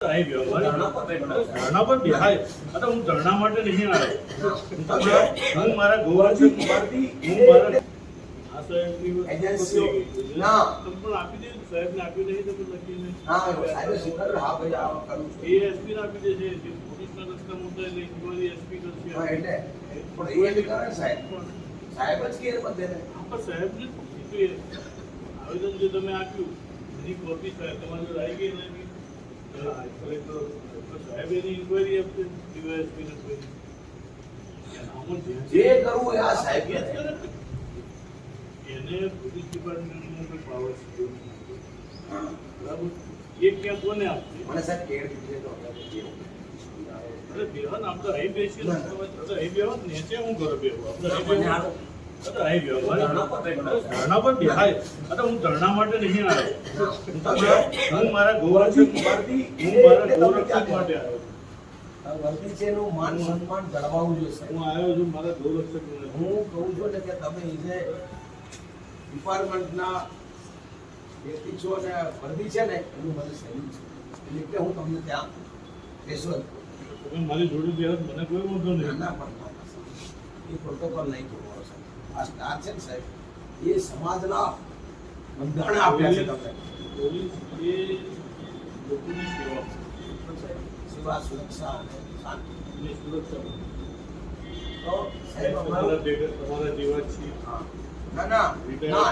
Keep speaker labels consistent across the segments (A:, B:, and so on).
A: અહીં વ્યવહાર ધરણા પર બેહાય. અરે હું ધરણા માટે નહીં આવ્યો હું તમારા- હું મારા ગૌરવ હું મારા આ સાહેબની વસ્તુ
B: એજન્સીઓ
A: પતી ગઈ છે.
B: ના.
A: તમે પણ આપી દે સાહેબને આપી દે તો લખીને.
B: હા સાહેબે સ્વીકાર્યું હા ભાઈ આ કરું છું.
A: એ એસપી ને આપી દેશે જે પોલીસના રસ્તા મુદ્દા એટલે ઇન્કવાયરી એસપી કરશે.
B: હા એટલે. પણ એ બી કરે ને સાહેબ. સાહેબ જ કે બધાને
A: પણ સાહેબને કીધું એ? આવેદન જે તમે આપ્યું એની કોપી સાહેબ તમારી જોડે આવી ગઈ ને જે-
B: કરવું આ સાહેબ
A: એને પોલીસ ડિપાર્ટમેન્ટનો પાવર છે. બરાબર? એ ક્યાં કોને આપશે?
B: મને સાહેબ કેળ કીધી તો આપણે
A: અરે બેહન આમ તો અહીં બેસી ને તો અહીં બેહો ને નીચે હું ઘર બેહો. આપણે બેહો.
B: ધરણા પર
A: બેહાય અરે હું ધરણા માટે નહીં આવ્યો હું મારા ગૌરક્ષક હું મારા ગૌરક્ષક માટે આવ્યો
B: માન સન્માન જળવાવું.
A: હું આવ્યો છું મારા ગૌરક્ષક
B: હું કહું છું ને કે તમે જે ડિપાર્ટમેન્ટના વ્યક્તિ છો ને વર્દી છે ને એનું મને સહેલું છે એટલે હું તમને ત્યાં બેસો
A: મારી જોડે બેહો મને કોઈ વાંધો નહીં
B: ના, પણ. એ પ્રોટોકોલ નહીં સાહેબ આ સ્ટાર છે ને સાહેબ એ સમાજના બંધારણ આપ્યા છે તમને
A: એ લોકોની સેવા
B: સેવા સુરક્ષા અને શાંતિ
A: સુરક્ષા
B: તો સાહેબ અમારું
A: ભેગા તમારા જેવા છીએ
B: હા. ના ના ના.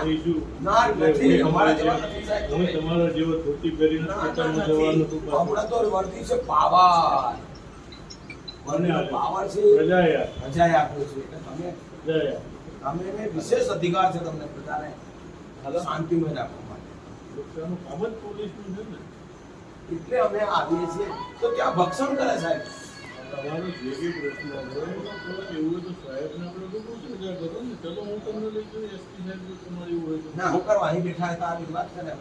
B: નથી. અમારા જેવા નથી, સાહેબ.
A: હું તમારા જેવો ધોતી પહેરીને ખેતરમાં જવાનું હતું
B: હમણાં તો વર્દી છે પાવર
A: મને
B: પાવર છે
A: પ્રજાએ આપ્યું.
B: પ્રજાએ આપ્યો છે એટલે તમે. તમે એને વિશેષ અધિકાર છે તમને પ્રજાને શાંતિમય રાખવા માટે.
A: સુરક્ષાનું કામ પોલીસનું છે ને?
B: એટલે અમે આવીએ છીએ. તો ત્યાં ભક્ષણ કરે સાહેબ.
A: તમારો જે બી પ્રશ્ન એવું હોય તો સાહેબને આપણે તો પૂછી કરો ને? ચલો હું તમને લઈ જઉં એસપી સાહેબ તમારે એવું હોય
B: ના હું કરવા અહીં બેઠા હતા આવી વાત કરે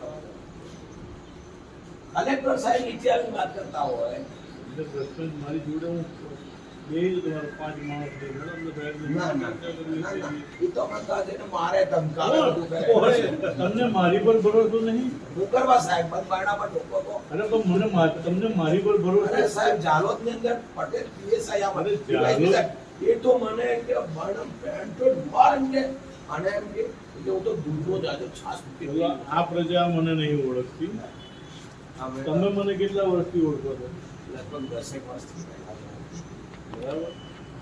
B: કલેક્ટર સાહેબ નીચે આવી વાત કરતા હોય.
A: એટલે પ્રશ્ન મારી જોડે હું તમને મારી પર ભરોસો
B: સાહેબ જાલોદની અંદર પટેલ એ તો મને કે અને એમ કે હું જાજો છાસ
A: આ પ્રજા મને નહીં ઓળખતી. તમે મને કેટલા વર્ષથી ઓળખો છો?
B: લગભગ દસેક વર્ષથી
A: બરાબર?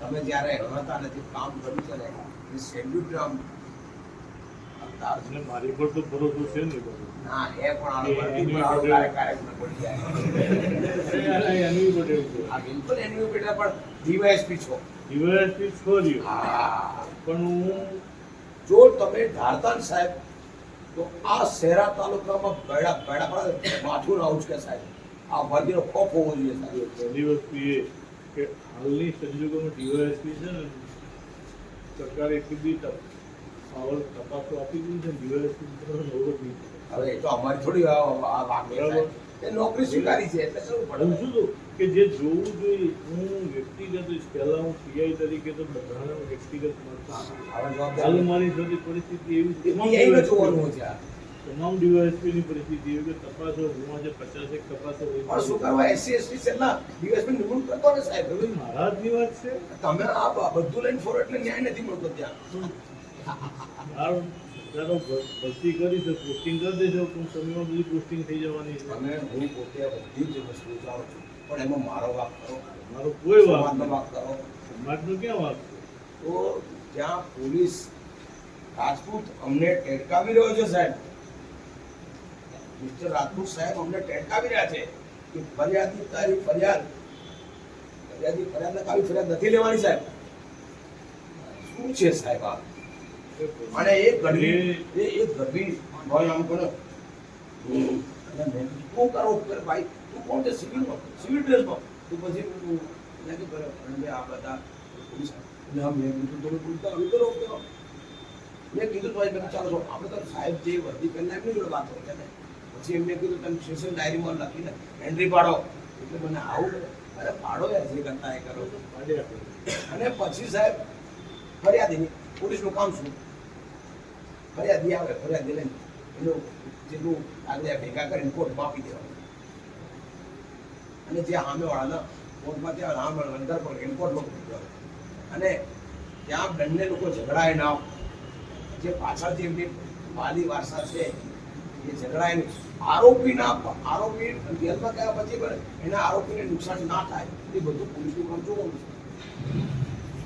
B: તમે જ્યારે હતા નથી કામ કર્યું છે ને એ સેલ્યુટ આમ
A: મારી પર તો ભરોસો છે ને
B: ના એ પણ આ મને પડી જાય.
A: એની
B: બિલકુલ એની બેટા પણ ડીવાયએસપી છો.
A: દિવસથી છોડ્યું
B: હા.
A: પણ હું
B: જો તમે ધારતાન સાહેબ તો આ શહેરા તાલુકામાં બેડા બેડા પર માથું રાઉજ કે સાહેબ. આ વર્દીનો ખોફ હોવો જોઈએ સાહેબ
A: પહેલી વસ્તુ એ કે હાલની સંજોગોમાં ડીવાયએસપી છે ને સરકારે એટલી બધી પાવર તપાસો આપી દીધી છે ડીવાયએસપી નવરો નહીં
B: હવે એ તો અમારી થોડી સાહેબ. એ નોકરી સ્વીકારી છે એટલે
A: શું
B: પડે
A: શું કે જે જોવું જોઈએ હું વ્યક્તિગત પહેલા હું પીઆઈ તરીકે તો બધાને વ્યક્તિગત મળતા હાલ મારી સાથે પરિસ્થિતિ એવી છે.
B: જોવાનું છે.
A: તમામ ડીવાયએસપી ની પરિસ્થિતિ એવી કે તપાસો હું આજે પચાસેક તપાસો.
B: પણ શું કરવા એસસી એસટી સેલના ડીવાયએસપી નિમણૂક કરતો ને સાહેબ.
A: હવે મારા જ વાત છે?
B: તમે આ બધું લઈને ફોર એટલે ન્યાય નથી મળતો ત્યાં.
A: ચાલો ભરતી કરી છે પોસ્ટિંગ કરી દેજો. પણ સમયમાં બધી પોસ્ટિંગ થઈ જવાની છે.
B: અને હું પોતે બધી જ વસ્તુ જાઉં છું. પણ એમાં મારો વાક કરો.
A: મારો કોઈ વાક
B: વાક કરો.
A: સમાજનો ક્યાં વાક?
B: તો ત્યાં પોલીસ રાજપૂત અમને ટેડકાવી રહ્યો છે સાહેબ મિસ્ટર રાજપૂત સાહેબ અમને ટેડકાવી રહ્યા છે કે ફરિયાદી તારી ફરિયાદ ફરિયાદી ફરિયાદ લખાવી ફરિયાદ નથી લેવાની સાહેબ. શું છે સાહેબ આ? અને એ ગઢવી, એ એ ગઢવી, ભાઈ, આમ કરો. તું કરો ભાઈ? તું કોણ છે? સિવિલમાં સિવિલ ડ્રેસમાં તું પછી મેં કીધું અને આ બધા પોલીસ મેં કીધું, તમે પૂછતા આવી કરો. મેં કીધું ભાઈ ચાલો આપણે તો સાહેબ જે વર્દી પહેલા એમની જોડે વાત હોય ને. પછી એમને કીધું, તમે સ્ટેશન ડાયરીમાં લખીને એન્ટ્રી પાડો. એટલે મને આવું અરે, પાડો યાર, જે કરતા એ કરો. અને પછી સાહેબ ફરિયાદીની પોલીસનું કામ શું? ફરિયાદી આવે, ફરિયાદી લઈને એનું જેટલું કાગળિયા ભેગા કરીને કોર્ટમાં આપી દેવાનું. અને જે સામેવાળાના કોર્ટમાં ત્યાં રામ અંદર પણ એન્કોર્ટમાં મૂક્યો અને ત્યાં બંને લોકો ઝઘડાય ના. જે પાછળ જે એમની વાલી વારસા છે, એ ઝઘડાય નહીં. આરોપીના આરોપી જેલમાં ગયા પછી પણ એના આરોપીને નુકસાન ના થાય, એ બધું પોલીસનું કામ જોવાનું છે.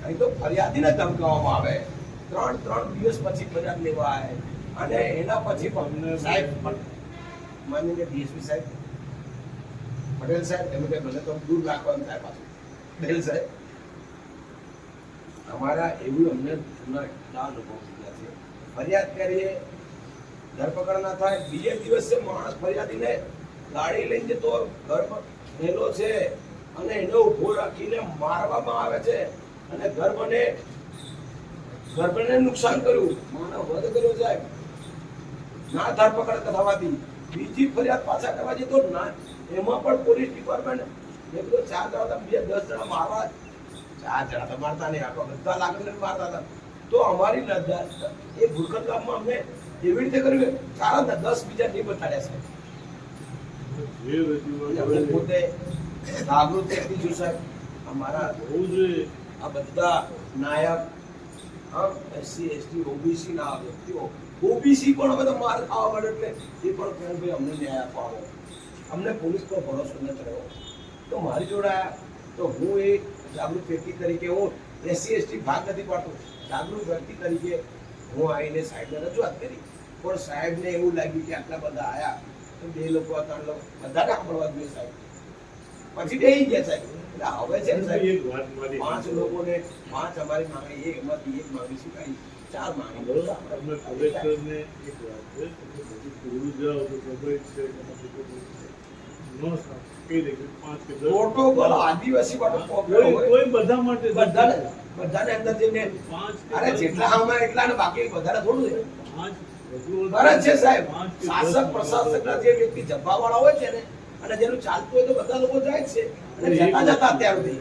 B: અહીં તો ફરિયાદીને ધમકાવવામાં આવે. ત્રણ ત્રણ દિવસ પછી ફરિયાદ લેવાય. અને એના પછી પણ સાહેબ, પણ માનીને ડીએસપી સાહેબ, પટેલ સાહેબ, એમ કે મને તો દૂર રાખવાનું થાય પાછું. પટેલ સાહેબ અમારા એવું અમને જૂના એટલા અનુભવ થયા છે. ફરિયાદ કરીએ ધરપકડ ના થાય બીજે દિવસે માણસ ફરિયાદીને ગાડી લઈ જતો ઘરમાં રહેલો છે અને એને ઊભો રાખીને મારવામાં આવે છે. અને ગર્ભને ગર્ભને નુકસાન કર્યું. માનવ વધ કર્યો સાહેબ ના ધરપકડ થવાથી. બીજી ફરિયાદ પાછા કરવા જતો ના એમાં પણ પોલીસ ડિપાર્ટમેન્ટ એક તો ચાર જણા હતા, બીજા દસ જણા મારવા. ચાર જણા તો મારતા નહીં આખો બધા લાકડીને મારતા હતા. તો અમારી એ ભૂરખત ગામમાં અમને એવી રીતે કર્યું કે દસ બીજા નહીં બતાડ્યા
A: હોય
B: પોતે જાગૃત વ્યક્તિ છું સાહેબ. અમારા
A: હોવું જોઈએ.
B: આ બધા નાયક એસસી એસટી ઓબીસી ના વ્યક્તિઓ. ઓબીસી પણ હવે તો માર ખાવા મળે એટલે એ પણ કહે ભાઈ અમને ન્યાય આપવા અમને પોલીસ પર ભરોસો ન થયો તો મારી જોડે આયા. તો હું એ જાગૃત વ્યક્તિ તરીકે હું એસસી એસટી ભાગ નથી પાડતો. જાગૃત વ્યક્તિ તરીકે હું આવીને સાહેબને રજૂઆત કરી. પણ સાહેબને એવું લાગ્યું કે આટલા બધા આયા તો બે લોકો ત્રણ લોકો બધાને સાંભળવા જોઈએ સાહેબ. પછી બે ગયા સાહેબ. એટલે હવે છે ને સાહેબ પાંચ લોકોને પાંચ અમારી માંગણી એક એમાંથી એક માંગણી સ્વીકારી ચાર માંગણી
A: બરોબર? તમે કલેક્ટરને એક વાત છે તમે બધું પૂરું જાઓ તો ખબર છે કે તમે બધું ન સાવ- કહી દે કે પાંચ કે દસ.
B: પ્રોટોકોલ આદિવાસી માટે પ્રોબ્લેમ
A: કોઈ બધા માટે
B: બધાને બધાને અંદર જઈને
A: પાંચ
B: અરે જેટલા આમાં એટલા ને બાકી વધારે થોડું છે.
A: પાંચ
B: ફરજ છે સાહેબ. શાસક પ્રશાસકના જે વ્યક્તિ જબ્બાવાળા હોય છે ને અને જેનું ચાલતું હોય તો બધા લોકો જાય છે. અને જતા જતા અત્યાર સુધી.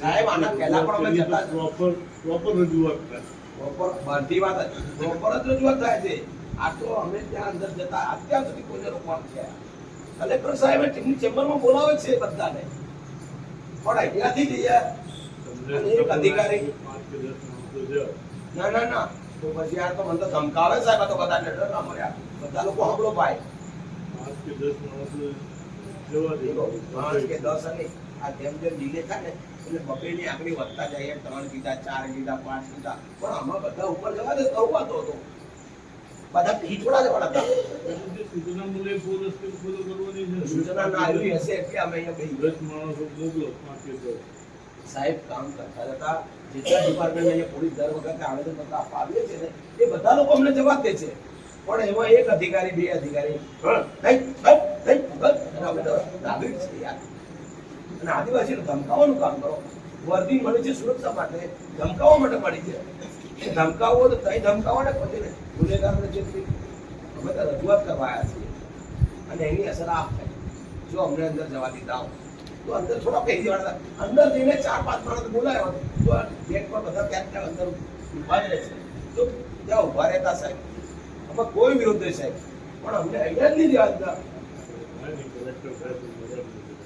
B: સાહેબ, આના પહેલા પણ અમે જતા
A: રજૂઆત થાય.
B: પ્રોપર બધી વાત પ્રોપર જ રજૂઆત થાય છે. આ તો અમે ત્યાં અંદર જતા અત્યાર સુધી કોઈને રોકવાનું છે. કલેક્ટર સાહેબે ટીમની ચેમ્બરમાં બોલાવે છે બધાને. પણ અહીંયાથી જ યાર
A: તમને
B: અને એક અધિકારી- ના ના ના. તો પછી યાર તો મને તો ધમકાવે સાહેબ તો બધા ડર ના મળ્યા બધા લોકો હમલો ભાઈ.
A: પાંચ કે દસ
B: પાંચ કે દસ અને આ જેમ જેમ ડીલે થાય ને એટલે બકરીની આંકડી વધતા જાય ત્રણ કીધા ચાર કીધા પાંચ કીધા. પણ આમાં બધા ઉપર જવા દે તો વાતો હતો. બધા ખીચોડા જવાના હતા.
A: સૂચના મળે એ ફોલો ફોલો કરવાની છે.
B: સૂચના ના આવી હશે એટલે અમે અહીંયા બેસી ગયા.
A: દસ માણસો મોકલો પાંચ કે દસ.
B: સાહેબ કામ કરતા હતા જેટલા ડિપાર્ટમેન્ટ પોલીસ દર વખતે આવેદન પત્ર આપવા આવીએ છીએ એ બધા લોકો અમને જવાબ દે છે. પણ એમાં એક અધિકારી, બે અધિકારી નાગરિક અને આદિવાસીને ધમકાવવાનું કામ કરો. વર્દી મળી છે સુરક્ષા માટે ધમકાવવા માટે મળી છે. એ ધમકાવો તો કઈ ધમકાવો ને પછી ગુનેગારને જેટલી અમે તો રજૂઆત કરવા આવ્યા છીએ. અને એની અસર આ જો અમને અંદર જવા દીધા હોય. તો અંદર થોડા પહેરી વાળા. અંદર જઈને ચાર પાંચ માણસ બોલાયો તો ગેટ પર બધા ત્યાં ત્યાં અંદર ઊભા જ રહેશે તો ત્યાં ઊભા રહેતા સાહેબ અમે કોઈ વિરોધ નહીં સાહેબ પણ અમને અહીંયા જ નહીં જવા દીધા.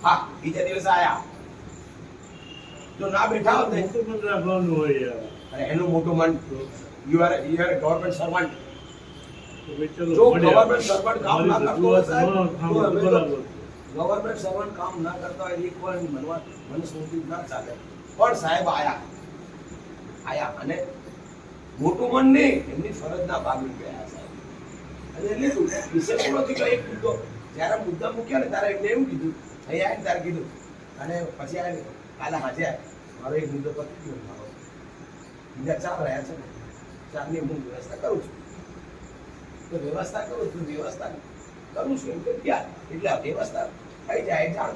B: હા બીજા દિવસે આયા જો ના બેઠા હોત
A: રાખવાનું હોય
B: અને એનું મોટું મન you are you are government servant જો. ગવર્મેન્ટ સર્વન્ટ કામ ના કરતો હોય સાહેબ ગવર્મેન્ટ સર્વન્ટ કામ ના કરતા હોય એક વાર મનવા મનસ્મૃતિ ના ચાલે. પણ સાહેબ આયા. આયા અને મોટું મન નહીં, એમની ફરજના ભાગ ગયા સાહેબ. અને લીધું વિશેષ પૂરો થઈ મુદ્દો. જ્યારે મુદ્દા મૂક્યા ને ત્યારે એમને એવું કીધું, અહીં આવીને ત્યારે કીધું. અને પછી આ કાલે હાજે. મારો એક મુદ્દો પતી ગયો મારો. બીજા ચાર રહ્યા છે ચારની હું વ્યવસ્થા કરું છું. તો વ્યવસ્થા કરું છું, વ્યવસ્થા કરું છું એમ કે, ક્યાં? એટલે આ વ્યવસ્થા હું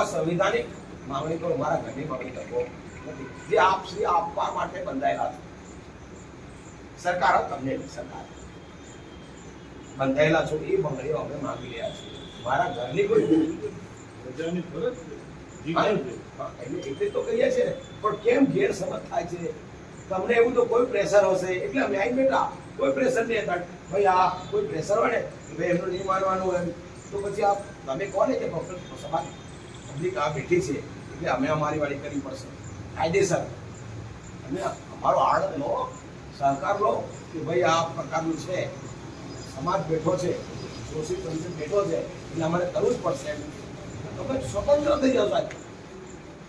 B: આ સંવિધાનિક માંગણી કરું, મારા ઘરની માંગણી નથી. જે આપશ્રી આપવા માટે બંધાયેલા છે. સરકાર તમને સરકાર. બંધાયેલા છો, એ માંગણીઓ અમે માંગી રહ્યા છીએ. મારા ઘરની કોઈ
A: પ્રજાની ફરજ
B: એટલે એટલે તો કહીએ છીએ, પણ કેમ ગેરસમજ થાય છે? તમને એવું તો કોઈ પ્રેશર હશે? એટલે અમે આવીને બેઠા. કોઈ પ્રેશર નહીં હતા. ભાઈ, આ કોઈ પ્રેશર હોય ભાઈ, એમનું નહીં માનવાનું એમ. તો પછી આ, તમે કોને કે સમાજ? પબ્લિક આ બેઠી છે. એટલે અમે અમારી વાળી કરવી પડશે. કાયદેસર. અને અમારો આડત લો, સહકાર લો, કે ભાઈ, આ પ્રકારનું છે. સમાજ બેઠો છે. શોષિત બેઠો છે. એટલે અમારે કરવું જ પડશે. એમ તો ભાઈ સ્વતંત્ર થઈ જાવ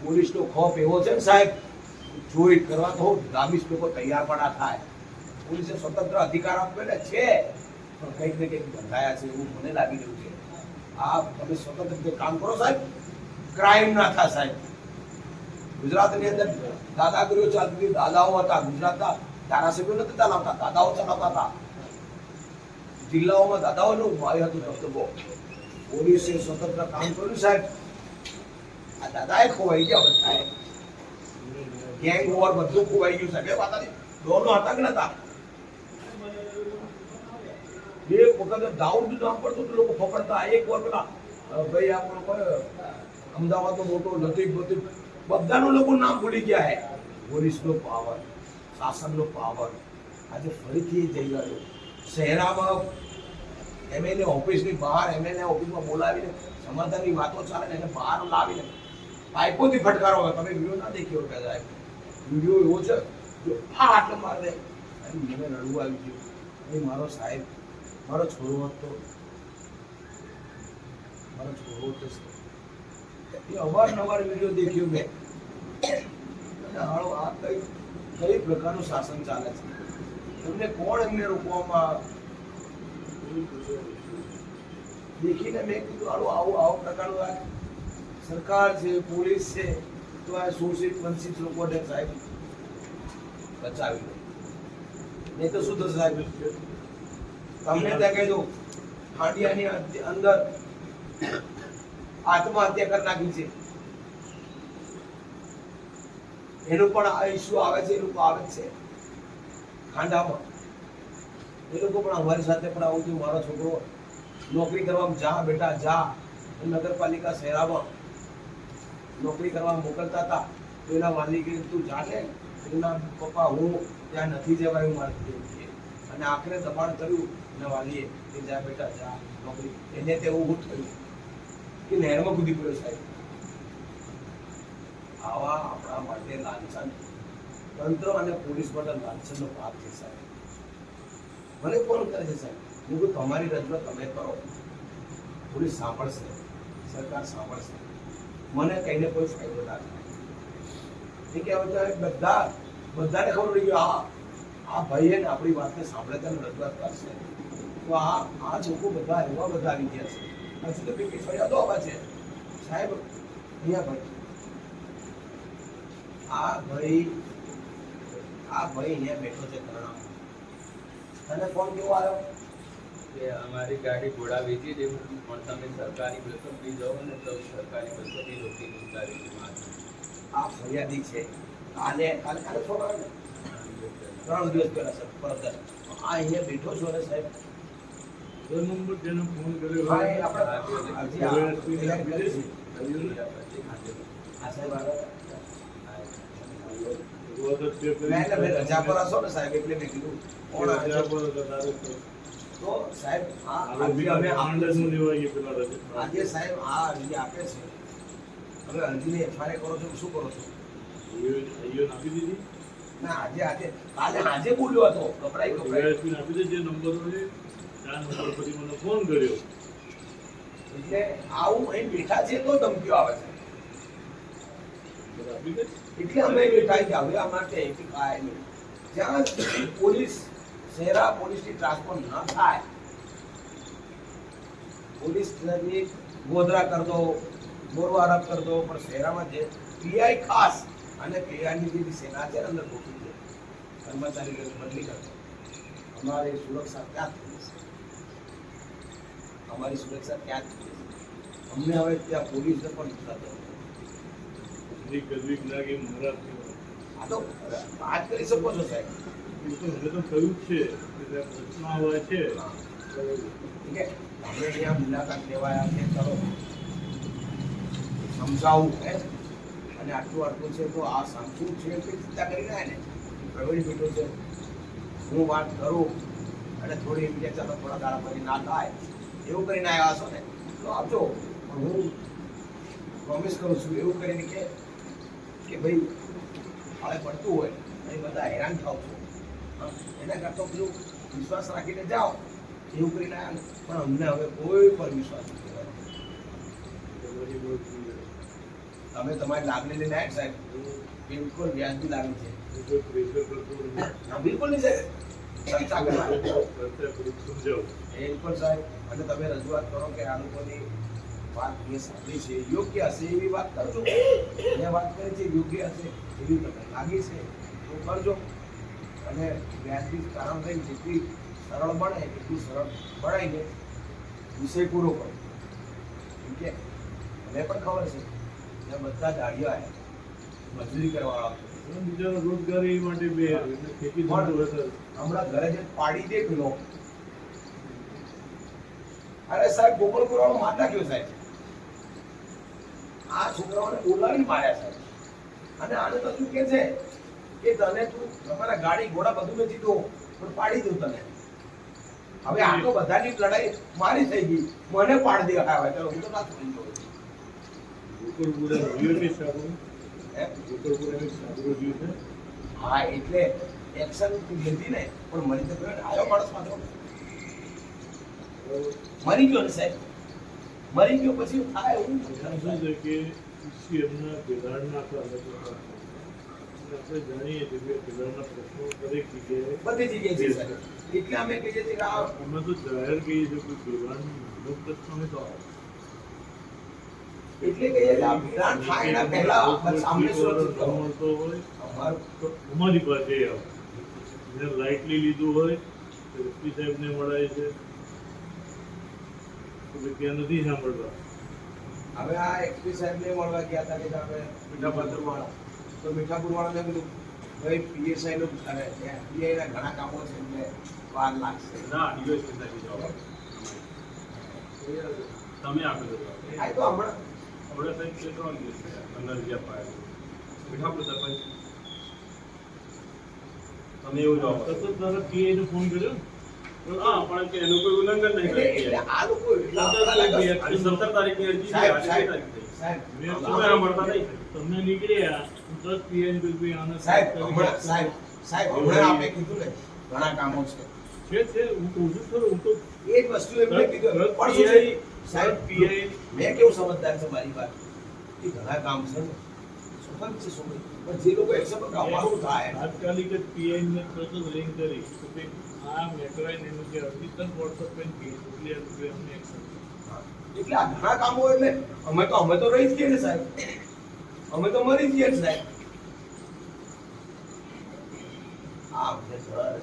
B: પોલીસનો ખોફ એવો છે ને સાહેબ ચોરી કરવા તો ગામીસ લોકો તૈયાર પણ થાય. પોલીસે સ્વતંત્ર અધિકાર આપ્યો ને છે, પણ કંઈક ને કંઈક બંધાયા છે એવું મને લાગી રહ્યું છે. આ તમે સ્વતંત્ર રીતે કામ કરો સાહેબ. ક્રાઇમ ના થાય સાહેબ. ગુજરાતની અંદર દાદાગીરીઓ ચાલતી દાદાઓ હતા, ગુજરાતના ધારાસભ્યો નથી ચલાવતા, દાદાઓ ચલાવતા હતા. જિલ્લાઓમાં દાદાઓનું ભાઈ હતું ધબધબો પોલીસે સ્વતંત્ર કામ કર્યું સાહેબ. આ દાદાએ ખોવાઈ ગયા બધાએ. ગેંગ વોર બધું ખોવાઈ ગયું સાહેબ એ વાત હતી દોનો હતા કે નતા? બે વખત દાઉદ નામ પડતું તો લોકો ફકડતા એક વાર પેલા ભાઈ આપણો કોઈ અમદાવાદનો મોટો લતીફ બતીફ. બધાનું લોકો નામ ભૂલી ગયા હે. પોલીસનો પાવર, શાસનનો પાવર. આજે ફરીથી જઈ ગયો શહેરામાં એમએલએ ઓફિસની બહાર એમએલએ ઓફિસમાં બોલાવીને સમાધાનની વાતો ચાલે એને બહાર લાવીને પાઇપોથી ફટકારો હોય, તમે વીડિયો ના દેખ્યો હોય સાહેબ વીડિયો એવો છે, જો આ આટલો માર દે. મને રડવું આવી ગયું. એ મારો સાહેબ, મારો છોરો હતો. મારો છોરો હતો. એ અવારનવાર વીડિયો દેખ્યો મેં. અને હાળો આ કઈ કઈ પ્રકારનું શાસન ચાલે છે? એમને કોણ એમને રોકવામાં દેખીને મેં કીધું હાલો આવું, આવો પ્રકારનું સરકાર છે, પોલીસ છે, તો આ શોષિત વંચિત લોકોને સાહેબ બચાવી નહીં તો શું થશે સાહેબ? તમને ત્યાં કહી દઉં, હાંડિયાની અંદર આત્મહત્યા કરી નાખી છે. એનું પણ આ ઇસ્યુ આવે છે, એ લોકો આવે છે. ખાંડામાં. એ લોકો પણ અમારી સાથે પણ આવું થયું, મારો છોકરો નોકરી કરવા જા બેટા જા નગરપાલિકા શહેરામાં નોકરી કરવા મોકલતા હતા. તો એના વાલી કે તું જાને એના પપ્પા હું ત્યાં નથી જવાયું મારાથી અને આખરે દબાણ કર્યું એના વાલીએ કે જા બેટા, જા નોકરી. એને તેવું હું થયું કે નહેરમાં કૂદી પડ્યો સાહેબ. આવા આપણા માટે લાંછન. તંત્ર અને પોલીસ માટે લાંછનનો ભાગ છે સાહેબ. મને કોણ કરે છે સાહેબ. હું તમારી રજૂઆત તમે કરો. પોલીસ સાંભળશે. સરકાર સાંભળશે. મને કહીને કોઈ ફાયદો ના થાય. એ બધા, બધાને ખબર પડી ગયું, આ આ ભાઈએ ને આપણી વાતને સાંભળે તને રજૂઆત કરશે. તો આ આ લોકો બધા એવા બધા આવી ગયા છે. હજુ તો કેટલી ફરિયાદો આવા છે. સાહેબ, અહીંયા ભાઈ. આ ભાઈ આ ભાઈ અહીંયા બેઠો છે ત્રણ તને ફોન કેવો આવ્યો?
C: કે અમારી ગાડી ઘોડા વેચી દેવું પણ તમે સરકારી બસો બી જાઓ ને તો સરકારી બસો બી રોકી ઉતારી
B: આ ફરિયાદી છે. કાલે કાલે કાલે ત્રણ દિવસ પહેલા સર પરત આ અહીંયા બેઠો છો ને સાહેબ? રજા પર હશો ને સાહેબ એટલે મેં કીધું કોણ
A: તો.
B: સાહેબ આ અમે
A: આનંદ
B: આપીએ
A: નું
B: છીએ.
A: પેલા.
B: આજે સાહેબ આ અરજી આપે છે હવે અરજીને એફઆઈઆર કરો છો શું કરો છો
A: અહીંયા આપી દીધી
B: ના આજે આજે કાલે આજે બોલ્યો હતો
A: કપડાઈ કપડાઈ આપી દે જે નંબર હોય ચાર નંબર પછી મને ફોન કર્યો
B: એટલે આવું અહીં બેઠા છે તો ધમકીઓ આવે છે
A: એટલે
B: અમે બેઠા જ હવે આ માટે કે કાયમી જ્યાં પોલીસ શહેરા પોલીસની ટ્રાન્સફર ન થાય પોલીસ ગોધરા કર દો બોરવારા કર દો પણ શહેરામાં જે પીઆઈ ખાસ અને પીઆઈની જે સેના છે અંદર ગોઠવી છે કર્મચારી બદલી કરતો અમારી સુરક્ષા ક્યાં થઈ જશે અમારી સુરક્ષા ક્યાં થઈ જશે અમને હવે ત્યાં પોલીસને પણ
A: મહારાજ
B: આ તો વાત કરી શકો છો સાહેબ.
A: તો થયું છે છે
B: તમે અહીંયા મુલાકાત લેવાયા છે કરો સમજાવું હે અને આટલું આટલું છે તો આ સાચું છે કે ચિંતા કરીને આવે ને પ્રવીણ બેઠો છે હું વાત કરું અને થોડી એમ કે ચાલો થોડા દાડા પછી ના થાય એવું કરીને આવ્યા છો ને તો આપજો પણ હું પ્રોમિસ કરું છું એવું કરીને કે કે ભાઈ હવે પડતું હોય અને બધા હેરાન થાવ છો એના કરતાં પેલું વિશ્વાસ રાખીને જાઓ. એવું કરીને પણ અમને હવે કોઈ પણ વિશ્વાસ નથી તમે તમારી લાગણી લઈને આવ્યા સાહેબ. બિલકુલ વ્યાજબી લાગણી છે. બિલકુલ નહીં સાહેબ. બિલકુલ સાહેબ. અને તમે રજૂઆત કરો કે આ લોકોની વાત મેં સાંભળી છે. યોગ્ય હશે એવી વાત કરજો. મેં વાત કરી છે, યોગ્ય હશે એવી તમને લાગી છે. તો કરજો. અને વ્યાજબી કારણ થઈ જેટલી સરળ બને એટલું સરળ બનાવીને વિષય પૂરો કરો. ઠીક છે મને પણ ખબર છે કે બધા જાળીઓ આવ્યા મજૂરી કરવા
A: પણ રોજગારી માટે બે.
B: હમણાં ઘરે જે પાડી દે પેલો અરે સાહેબ ગોપાલ વાળો માર નાખ્યો સાહેબ. આ છોકરાઓને બોલાવીને માર્યા સાહેબ. અને આને તો શું કે છે કે તને તું તમારા ગાડી ઘોડા બધું વેચી દો પણ પાડી દઉં તને હવે આ તો બધાની લડાઈ મારી થઈ ગઈ. મને પાડી દે હા ચાલો હું તો ના છોડી દઉં. હે? એટલે એક્શન લીધી ને પણ મરી તો ગયો આવ્યો માણસ
A: માત્ર
B: મરી ગયો ને સાહેબ. મરી ગયો પછી થાય એવું.
A: શું છે કે એમના આપણે જાણીએ છીએ કે પ્રશ્નો દરેક જગ્યાએ
B: બધી જગ્યાએ છે એટલે અમે કહીએ છીએ કે આ
A: અમે તો જાહેર કહીએ છીએ કે ભેદાડનો મોટો પ્રશ્ન હોય તો
B: એટલે કે આ થાય એના પહેલા આપણે સુરક્ષિત કરો
A: હોય.
B: અમારી
A: પાસે આવો. લાઇટલી લીધું હોય તો એસપી સાહેબને મળાય છે. તો ત્યાં નથી સાંભળતા.
B: હવે આ એસપી સાહેબને મળવા ગયા હતા કે આપણે મીઠાપુર વાળા. તો મીઠાપુર વાળાને કીધું ભાઈ પીએસઆઈ નું અને FBI ના ઘણા કામો છે એટલે વાર લાગશે.
D: ના તમે આપી દો.
B: આ તો હમણાં
D: હમણાં સાહેબ છે ત્રણ દિવસ પંદર રૂપિયા પાયા મીઠાપુર સરપંચ. તમે એવું જવાબ તો
A: સતત તારા PI ને ફોન કર્યો?
D: હા પણ કે એનું કોઈ ઉલ્લંઘન નહીં
B: એટલે એટલે આ લોકો એટલા આપણા
D: આજે સત્તર તારીખની અરજી
B: સાહેબ સાહેબ
D: કઈ તારીખ થઈ
B: સાહેબ
A: મેં
D: તમે સાંભળતા નહીં?
A: તમે નીકળ્યા દસ પીઆઈ ને કીધું
B: સાહેબ હમણાં સાહેબ સાહેબ હમણાં આપણે કીધું ને ઘણા કામો છે.
A: છે છે હું કહું છું ખરું હું તો
B: એ જ વસ્તુ એમને કીધું. પણ સાહેબ મેં કેવું સમજદાર છે મારી વાત? એ ઘણા કામ છે ને. જે લોકો અમારું થાય
A: તાત્કાલિક જ પીઆઈ ને તરત તો ભાઈ આ મેટ્રાઈ ને એનું જે અરજી વોટ્સઅપ કરીને કહી એટલે આ અમને action
B: એટલે આ ઘણા કામો એટલે અમે તો અમે તો રહી જ ને સાહેબ. અમે તો મરી જ સાહેબ. આ અમને ઘર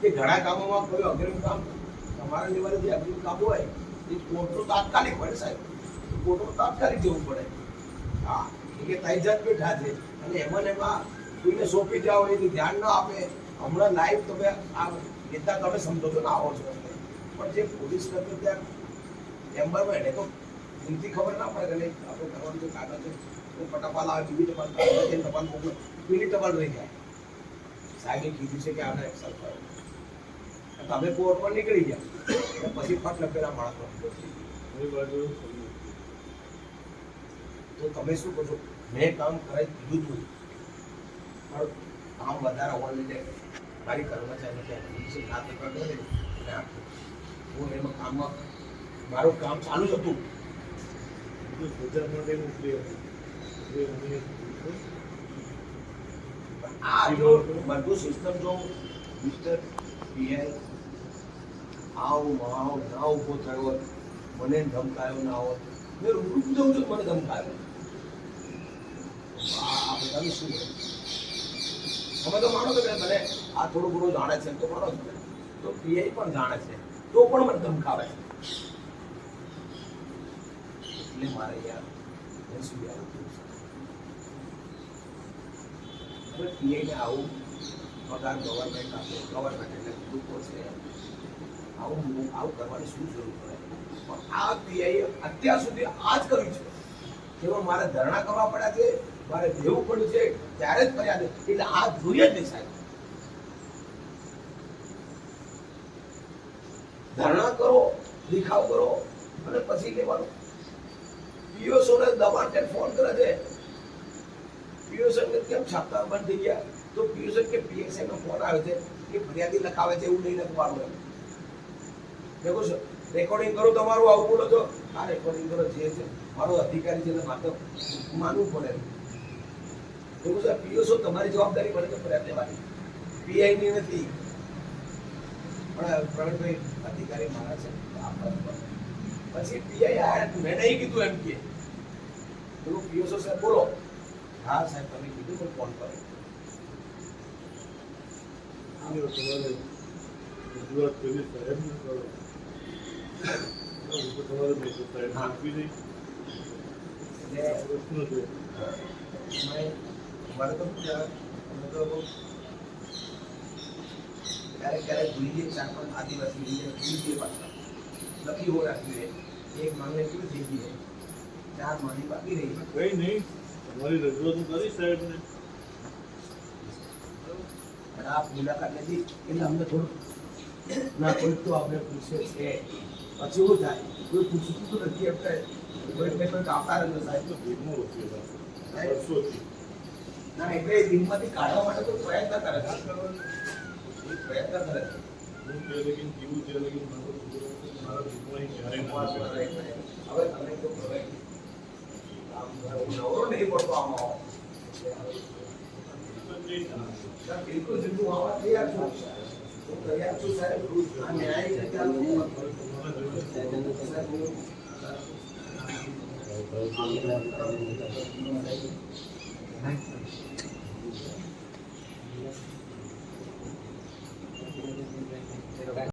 B: છે ઘણા કામોમાં કોઈ અગ્રિમ કામ તમારા લેવલે જે અગ્રિમ કામ હોય, એ કોર્ટ તો તાત્કાલિક પડે સાહેબ. સાહેબ કોર્ટનું તાત્કાલિક જવું પડે. હા એટલે ત્રણ જજ બેઠા છે. અને એમાં ને એમાં કોઈને સોંપી જાઓ એ ધ્યાન ન આપે. હમણાં લાઈવ તમે આ નેતા તમે સમજો છો ને આવો છો. પણ જે પોલીસ કરતો ત્યાં ચેમ્બરમાં એને તો દિલથી ખબર ના પડે કે આપણે કરવાનું જે કાગળ છે. તો ફટાફટ આવે બીજી ટપાલ ટપાલ મોકલો. પેલી ટપાલ રહી જાય. સાહેબે કીધું છે કે આને એક્સલ કરો. તમે કોર્ટમાં નીકળી ગયા. પછી ફટ લખેલા માણસો. તો તમે શું કહો છો? મેં કામ કરાવી દીધું હતું પણ કામ વધારે હોવાને લીધે મારી કર્મચારી ત્યાં ના પેપર કરે અને હું એમાં કામમાં મારું કામ ચાલુ જ હતું.
A: માટે મોકલી
B: પણ આ જો બધું સિસ્ટમ જો મિસ્ટર પીઆઈ આવ માવ ના ઊભો થયો હોત, મને ધમકાયો ના હોત મેં રૂબરૂ જવું છું મને ધમકાયો. પીઆઈ પણ આવું પગાર ગવર્મેન્ટ ગવર્મેન્ટ એટલે ગ્રુપો છે. આવું આવું કરવાની શું જરૂર પડે? પણ આ પીઆઈએ અત્યાર સુધી આ જ કર્યું છે. એમાં મારે ધરણા કરવા પડ્યા છે મારે દેવું પડ્યું છે ત્યારે જ ફરિયાદ એટલે આ જોઈએ જ નહીં સાહેબ. ધરણા કરો, દેખાવ કરો અને પછી લેવાનું. પીઓસોને દબાણ દબાણ ફોન કરે છે? પીઓસન ને કેમ છાપતા બંધ થઈ ગયા? તો પીઓસન કે પીએસઆઈ નો ફોન આવે છે કે ફરિયાદી લખાવે છે એવું નહીં લખવાનું એમ. દેખો છો રેકોર્ડિંગ કરો, તમારું આવું બોલો છો આ રેકોર્ડિંગ કરો, જે છે, મારો અધિકારી છે માનવું પડે. દેખો સર પીઓસો તમારી જવાબદારી બને તો ફરિયાદ લેવાની પીઆઈ ની નથી. પણ પ્રવીણભાઈ અધિકારી મારા છે પછી પીઆઈ આ મેં નહીં કીધું એમ કે. પેલું પીઓસો સાહેબ બોલો. હા સાહેબ તમે કીધું પણ ફોન કરો?
A: તમારે કરો. સાહેબ પ્રશ્ન છે.
B: અમે- અમારે તો શું છે, અમે તો ક્યારેક ક્યારેક ભૂલી જઈએ ચાર પાંચ આદિવાસી ભૂલી જાય, ભૂલી જઈએ પાછા લખી હો રાખી દે એક માંગણી પૂરી થઈ ગઈ છે. ચાર માંગણી બાકી રહી
A: કઈ નહીં તમારી રજૂઆત કરી સાહેબને
B: અને આપ મુલાકાત લીધી એટલે અમને થોડું ના કોઈ તો આપણે પૂછે છે પછી શું થાય કોઈ પૂછતું તો નથી આપણે કોઈ કંઈ કોઈ કાપતા નથી સાહેબ
A: તો ભીમો વકીલ હતા.
B: ના એટલે એ કાઢવા માટે તો પ્રયત્ન કરે છે. પ્રયત્ન કરે છે. હવે તમે તો નવરો નહીં પડતો આમાં. બિલકુલ સીધું આવવા તૈયાર છું. હું તૈયાર છું સાહેબ? આ
A: ન્યાય
B: સાહેબ, Thank you.